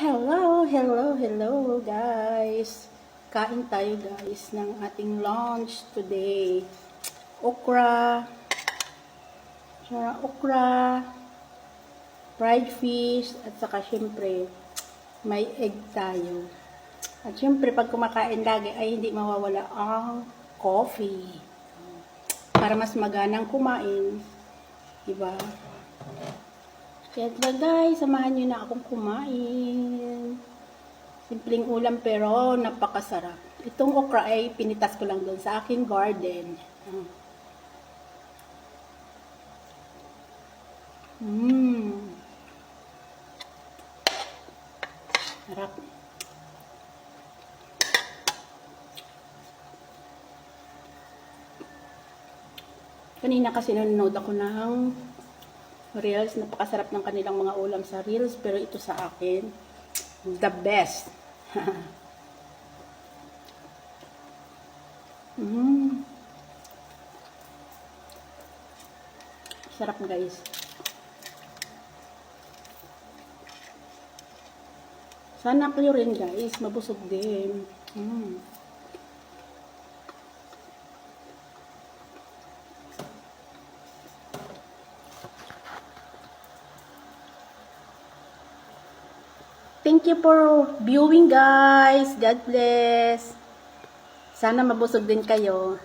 Hello, hello, hello guys. Kain tayo guys ng ating lunch today. Okra, tsaka okra, fried fish, at saka syempre may egg tayo. At syempre pag kumakain lagi ay hindi mawawala ang coffee. Para mas maganang kumain. Diba? Kaya ba guys, samahan nyo na akong kumain. Simpleng ulam pero napakasarap. Itong okra ay pinitas ko lang doon sa aking garden. Mmm. Sarap. Kanina kasi nanonood ako ng Reels, napakasarap ng kanilang mga ulam sa Reels, pero ito sa akin, the best. mm. Sarap guys. Sana kayo rin guys, mabusog din. Mm. Thank you for viewing guys. God bless. Sana mabusog din kayo.